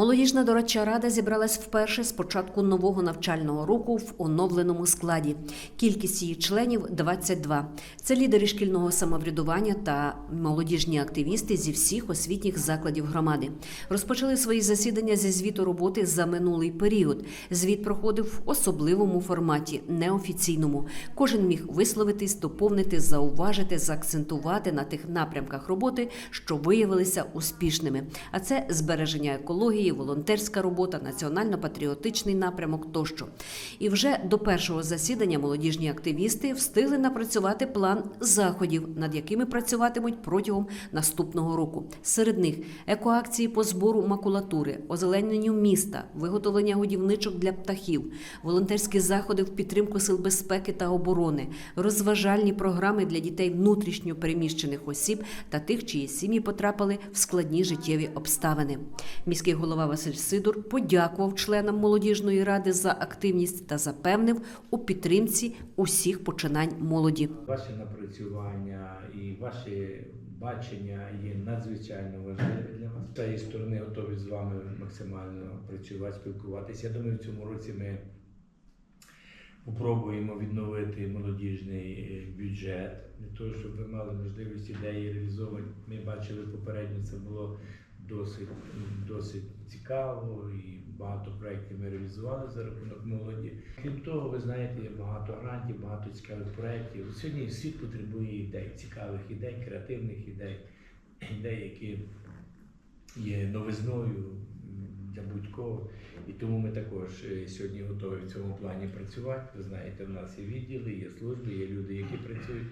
Молодіжна дорадча рада зібралась вперше з початку нового навчального року в оновленому складі. Кількість її членів 22. Це лідери шкільного самоврядування та молодіжні активісти зі всіх освітніх закладів громади. Розпочали свої засідання зі звіту роботи за минулий період. Звіт проходив в особливому форматі, неофіційному. Кожен міг висловитись, доповнити, зауважити, заакцентувати на тих напрямках роботи, що виявилися успішними. А це збереження екології, волонтерська робота, національно-патріотичний напрямок тощо. І вже до першого засідання молодіжні активісти встигли напрацювати план заходів, над якими працюватимуть протягом наступного року. Серед них екоакції по збору макулатури, озелененню міста, виготовлення годівничок для птахів, волонтерські заходи в підтримку сил безпеки та оборони, розважальні програми для дітей внутрішньо переміщених осіб та тих, чиї сім'ї потрапили в складні життєві обставини. Міський голова Василь Сидор подякував членам молодіжної ради за активність та запевнив у підтримці усіх починань молоді. Ваші напрацювання і ваші бачення є надзвичайно важливі для нас. З цієї сторони готові з вами максимально працювати, спілкуватися. Я думаю, в цьому році ми спробуємо відновити молодіжний е, бюджет для того, щоб ви мали можливість ідеї реалізовувати. Ми бачили попередньо, це було досить, досить цікаво і багато проєктів ми реалізували за рахунок молоді. Крім того, ви знаєте, є багато грантів, багато цікавих проєктів. Сьогодні світ потребує ідей, цікавих ідей, креативних ідей, ідей, які є новизною для будь-кого. І тому ми також е, сьогодні готові в цьому плані працювати. Ви знаєте, в нас є відділи, є служби, є люди, які працюють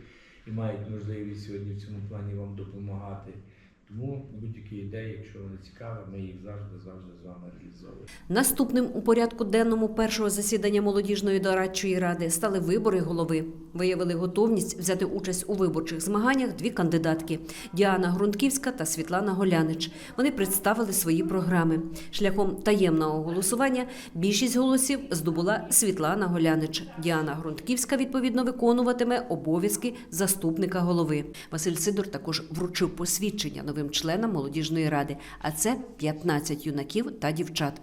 і мають можливість сьогодні в цьому плані вам допомагати. Тому будь-які ідеї, якщо вони цікаві, ми їх завжди завжди з вами реалізовуємо. Наступним у порядку денному першого засідання молодіжної дорадчої ради стали вибори голови. Виявили готовність взяти участь у виборчих змаганнях дві кандидатки Діана Грунтківська та Світлана Голянич. Вони представили свої програми. Шляхом таємного голосування більшість голосів здобула Світлана Голянич. Діана Грунтківська відповідно виконуватиме обов'язки заступника голови. Василь Сидор також вручив посвідчення новим членам молодіжної ради, а це 15 юнаків та дівчат.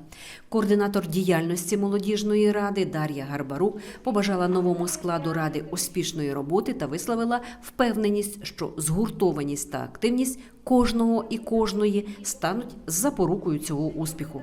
Координатор діяльності молодіжної ради Дар'я Гарбарук побажала новому складу ради успішної роботи та висловила впевненість, що згуртованість та активність кожного і кожної стануть запорукою цього успіху.